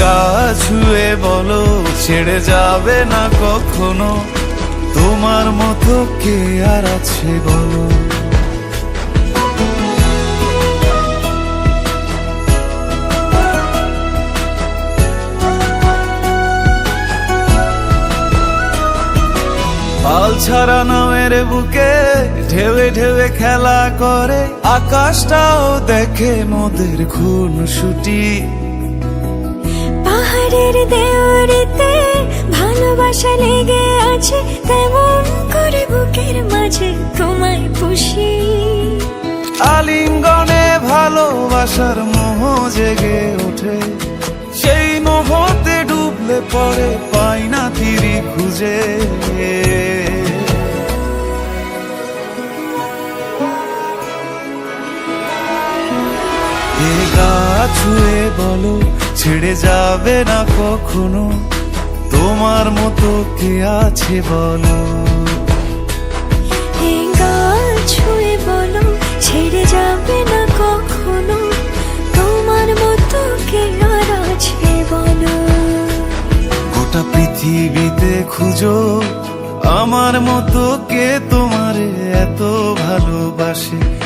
গা ছুঁয়ে বলো, ছেড়ে যাবে না কখনো? তোমার মতো কে আর আছে বলো? পাল ছাড়া নামের বুকে ঢেউে ঢেউে খেলা করে, আকাশটাও দেখে মোদের খুন ছুটি পাহাড়ের দেওয়ারিতে ভালোবাসা লেগে আছে, তেমন করে বুকের মাঝে তোমায় পুষি। আলিঙ্গনে ভালোবাসার মোহ জেগে ওঠে। সেই মোহতে ডুবলে পরে পাই না তিরি খুঁজে। ছুঁয়ে বলো ছেড়ে যাবে না কখনো। তোমার মতো কে আছে বলো? ছুঁয়ে বলো ছেড়ে যাবে না কখনো। তোমার মতো কে আর আছে বলো? গোটা পৃথিবীতে খুঁজো আমার মতো কে তোমারে এত ভালোবাসে?